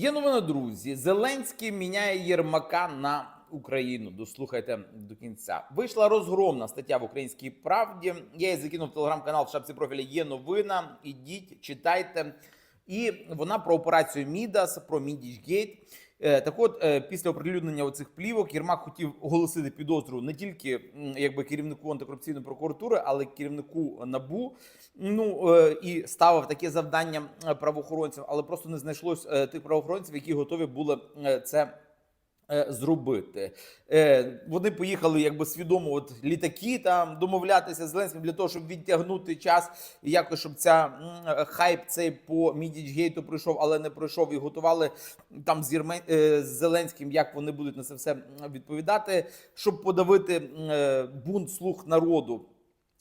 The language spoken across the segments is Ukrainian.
Є новина, друзі. Зеленський міняє Єрмака на Україну. Дослухайте до кінця. Вийшла розгромна стаття в Українській правді. Я її закинув в телеграм-канал в шапці профіля. Є новина. Ідіть, читайте. І вона про операцію Мідас, про Мідічгейт. Е, Так от, е, після оприлюднення оцих плівок Єрмак хотів оголосити підозру не тільки якби керівнику антикорупційної прокуратури, але й керівнику набу. Ну е, і ставив таке завдання правоохоронцям, але просто не знайшлось тих правоохоронців, які готові були це. Е, Зробити Е, вони поїхали якби свідомо, от літаки там домовлятися з Зеленським для того, щоб відтягнути час, і якось щоб ця хайп цей по Мідічгейту пройшов, але не пройшов, і готували там з, Єрме, е, з Зеленським, як вони будуть на це все відповідати, щоб подавити бунт слух народу.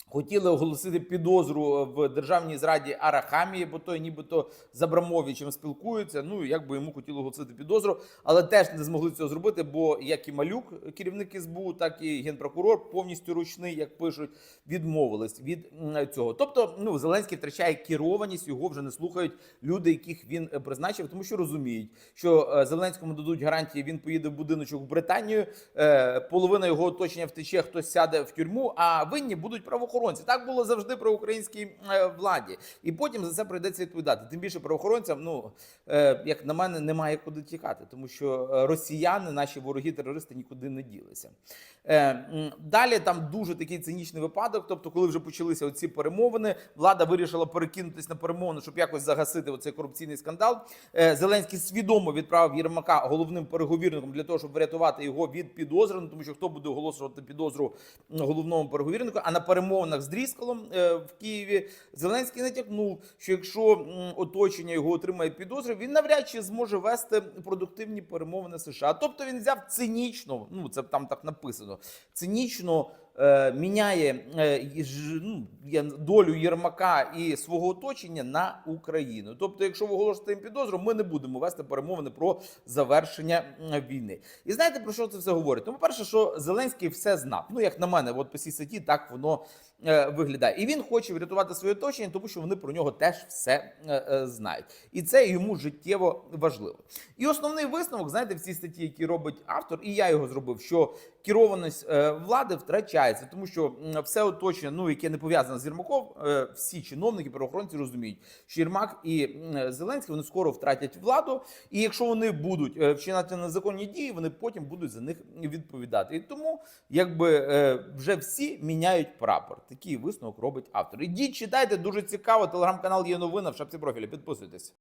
Хотіли оголосити підозру в державній зраді Арахамії, бо той нібито з Абрамовичем спілкується. Ну і якби йому хотіли оголосити підозру, але теж не змогли цього зробити. Бо як і малюк, керівник СБУ, так і генпрокурор повністю ручний, як пишуть, відмовились від цього. Тобто, ну Зеленський втрачає керованість, його вже не слухають люди, яких він е, призначив, тому що розуміють, що е, Зеленському дадуть гарантії. Він поїде в будиночок в Британію. е, Половина його оточення втече, хтось сяде в тюрму, а винні будуть правоохоронці. Так було завжди при українській е, владі, і потім за це прийдеться відповідати. Тим більше правоохоронцям, ну е, як на мене, немає куди тікати, тому що е, росіяни, наші вороги, терористи нікуди не ділися. Далі там дуже такий цинічний випадок. Тобто, коли вже почалися оці перемовини, влада вирішила перекинутись на перемовини, щоб якось загасити оцей корупційний скандал. Зеленський свідомо відправив Єрмака головним переговірником для того, щоб врятувати його від підозри. Ну, тому що хто буде оголошувати підозру головному переговірнику? А на перемовинах з Дріскалом е, в Києві Зеленський натякнув, що якщо оточення його отримає підозри, він навряд чи зможе вести продуктивні перемовини США. Тобто він взяв цинічно, ну це там так написано, цинічно. Е, Міняє е, ну, долю Єрмака і свого оточення на Україну. Тобто, якщо ви оголосите їм підозру, ми не будемо вести перемовини про завершення війни. І знаєте про що це все говорить? Ну, по-перше, що Зеленський все знав. Ну, як на мене, от по цій статті так воно е, виглядає. І він хоче врятувати своє оточення, тому що вони про нього теж все знають. І це йому життєво важливо. І основний висновок, знаєте, в цій статті, який робить автор, і я його зробив, що керованість е, влади втрачається, тому що все оточення, ну яке не пов'язане з Єрмаком, е, всі чиновники, правоохоронці розуміють, що Єрмак і Зеленський вони скоро втратять владу, і якщо вони будуть е, вчиняти незаконні дії, вони потім будуть за них відповідати. І тому, якби вже всі міняють прапор. Такий висновок робить автор. Ідіть, читайте, дуже цікаво. Телеграм-канал є новина в шапці профіля. Підписуйтесь.